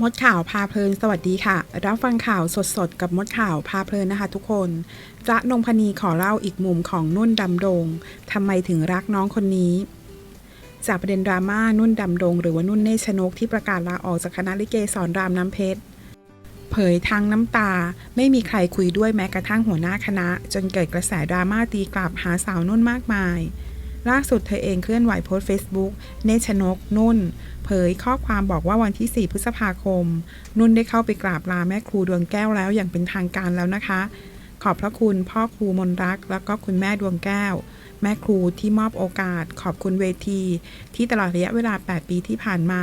มดข่าวพาเพลินสวัสดีค่ะ รับฟังข่าวสดๆ กับมดข่าวพาเพลินนะคะทุกคนจ๊ะนงพนีขอเล่าอีกมุมของนุ่นดำดงทำไมถึงรักน้องคนนี้ จากประเด็นดราม่านุ่นดำดงหรือว่านุ่นเนชนกที่ประกาศลาออกจากคณะลิเกสอนรามน้ำเพชรเผยทางน้ำตา ไม่มีใครคุยด้วยแม้กระทั่งหัวหน้าคณะ จนเกิดกระแสดราม่าตีกลับหาสาวนุ่นมากมาย ล่าสุดเธอเองเคลื่อนไหวโพสต์ Facebook เนชนก นุ่น เผยข้อความบอกว่าวันที่ 4 พฤษภาคม นุ่นได้เข้าไปกราบลาแม่ครูดวงแก้วแล้วอย่างเป็นทางการแล้วนะคะ ขอบพระคุณพ่อครูมนรัก แล้วก็คุณแม่ดวงแก้ว แม่ครูที่มอบโอกาส ขอบคุณเวที ที่ตลอดระยะเวลา 8 ปีที่ผ่านมา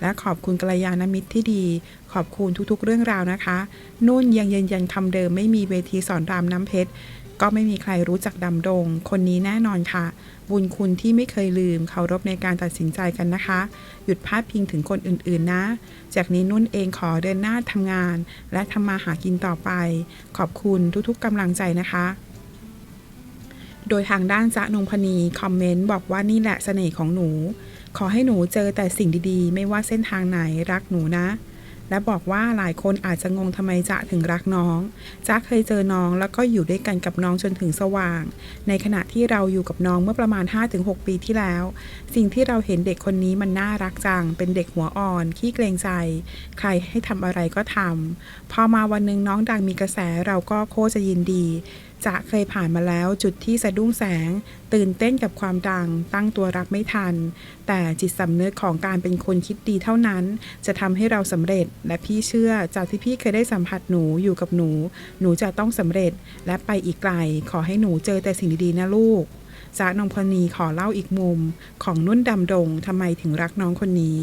และขอบคุณกัลยาณมิตรที่ดี ขอบคุณทุกๆ เรื่องราวนะคะ นุ่นยังยืนยันคำเดิมไม่มีเวทีสอนรามน้ำเพชร ก็ไม่มีใครรู้จักดำดง คนนี้แน่นอนค่ะ บุญคุณที่ไม่เคยลืมเคารพในการตัดสินใจกันนะคะ หยุดพาดพิงถึงคนอื่นๆนะ จากนี้นุ่นเองขอเดินหน้าทำงาน และทำมาหากินต่อไป ขอบคุณทุกๆกำลังใจนะคะโดยทางด้านจ๊ะนงพนีคอมเมนต์บอกว่านี่แหละเสน่ห์ของหนู ขอให้หนูเจอแต่สิ่งดีๆ ไม่ว่าเส้นทางไหนรักหนูนะ และบอกว่าหลายคนอาจจะงงทำไมจ๊ะถึงรักน้องจ๊ะเคยเจอน้องแล้วก็อยู่ด้วยกันกับน้องจนถึงสว่าง ในขณะที่เราอยู่กับน้องเมื่อประมาณ 5-6 ปีที่แล้ว สิ่งที่เราเห็นเด็กคนนี้มันน่ารักจัง เป็นเด็กหัวอ่อน ขี้เกรงใจ ใครให้ทำอะไรก็ทำพอมาวันหนึ่งน้องดังมีกระแสเราก็โคตรจะยินดี จะเคยผ่านมาแล้วจุดที่สะดุ้งแสง ตื่นเต้นกับความดัง ตั้งตัวรับไม่ทัน แต่จิตสำนึกของการเป็นคนคิดดีเท่านั้น จะทำให้เราสำเร็จ และพี่เชื่อจากที่พี่เคยได้สัมผัสหนูอยู่กับหนู หนูจะต้องสำเร็จ และไปอีกไกล ขอให้หนูเจอแต่สิ่งดีๆนะลูกจ๊ะนงพนีขอเล่าอีกมุม ของนุ่นดำดงทำไมถึงรักน้องคนนี้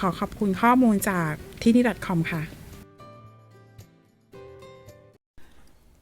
ขอขอบคุณข้อมูลจากที่นี่ .com ค่ะ